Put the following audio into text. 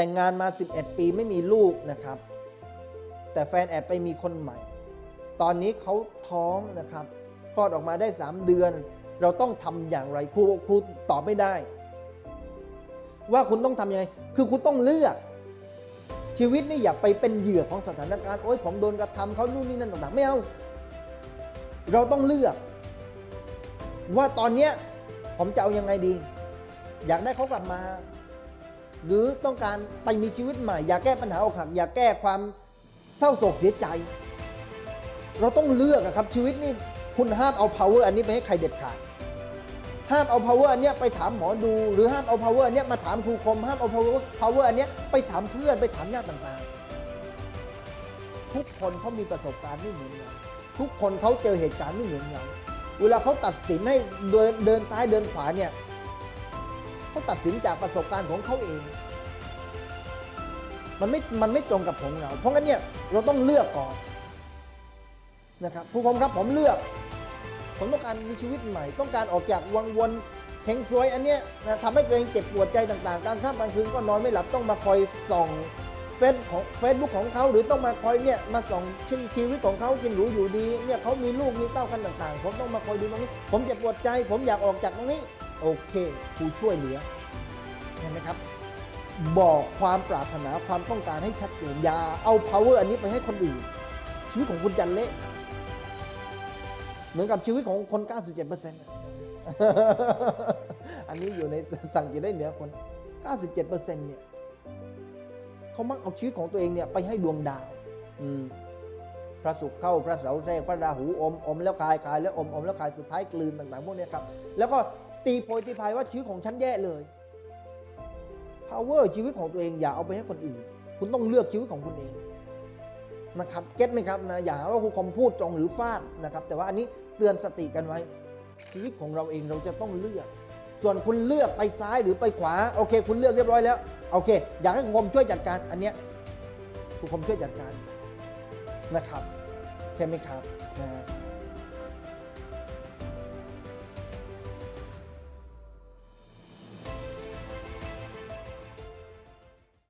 แต่งงานมา 11 ปีไม่มีลูกนะครับ แต่แฟนแอบไปมีคนใหม่ ตอนนี้เขาท้องนะครับคลอดออกมาได้ 3 เดือน เราต้องทำอย่างไรครูครูตอบไม่ได้ ว่าคุณต้องทำยังไง คือคุณต้องเลือก ชีวิตนี่อย่าไปเป็นเหยื่อของสถานการณ์โอ๊ยผมโดนกระทำเขานู่นนี่นั่นต่างๆไม่เอาเราต้องเลือก ว่าตอนเนี้ยผมจะเอายังไงดี อยากได้เขากลับมา หรือต้องการไปมีชีวิตใหม่ อยากแก้ปัญหาอกหักอยากแก้ความเศร้าโศกเสียใจ เราต้องเลือกครับชีวิตนี่คุณห้ามเอา power อันนี้ไปให้ใครเด็ดขาดห้ามเอา power อันเนี้ยไปถามหมอดู หรือห้ามเอา power อันเนี้ยมาถามครูคมห้ามเอา power power อันเนี้ยไปถามเพื่อนไปถามญาติต่างๆ ทุกคนเขามีประสบการณ์ไม่เหมือนเราทุกคนเขาเจอเหตุการณ์ไม่เหมือนเราเวลาเขาตัดสินให้เดินเดินซ้ายเดินขวาเนี่ย เขาตัดสินจากประสบการณ์ของเขาเอง มันไม่ มันไม่ตรงกับของเรา เพราะงั้นเนี่ยเราต้องเลือกก่อนนะครับผู้ชมครับผมเลือก ผมต้องการมีชีวิตใหม่ ต้องการออกจากวังวนเฮงซวยอันเนี้ยนะทำให้ตัวเองเจ็บปวดใจต่างๆกลางค่ำกลางคืนก็นอนไม่หลับต้องมาคอยส่องเฟซของเฟซบุ๊กของเขาหรือต้องมาคอยเนี่ยมาส่องชีชีวิตของเขากินหรูอยู่ดีเนี่ยเขามีลูกมีเต้ากันต่างๆ ผมต้องมาคอยดูตรงนี้ ผมเจ็บปวดใจ ผมอยากออกจากตรงนี้ โอเคครูช่วยเหลือเห็นไหมครับ บอกความปรารถนาความต้องการให้ชัดเจนอย่าเอา power อันนี้ไปให้คนอื่น ชีวิตของคุณจะเละเหมือนกับชีวิตของคน 97%อะอันนี้อยู่ในสั่งกินได้เหนือคน 97%เนี่ยเขามักเอาชีวิตของตัวเองเนี่ยไปให้ดวงดาว อืมพระศุกร์เข้าพระเสาร์แทรกพระราหูอมอมแล้วคายคายแล้วอมอมแล้วคายสุดท้ายกลืนต่างๆพวกเนี้ยครับ แล้วก็ ตีโพยตีพายว่าชีวิตของฉันแย่เลย power ชีวิตของตัวเองอย่าเอาไปให้คนอื่น คุณต้องเลือกชีวิตของคุณเองนะครับเก็ตไหมครับนะอย่าหาว่าครูคมพูดตรงหรือฟาดนะครับ แต่ว่าอันนี้เตือนสติกันไว้ ชีวิตของเราเองเราจะต้องเลือก ส่วนคุณเลือกไปซ้ายหรือไปขวาโอเค คุณเลือกเรียบร้อยแล้วโอเค อยากให้ครูคมช่วยจัดการอันเนี้ยครูคมช่วยจัดการนะครับใช่ไหมครับนะ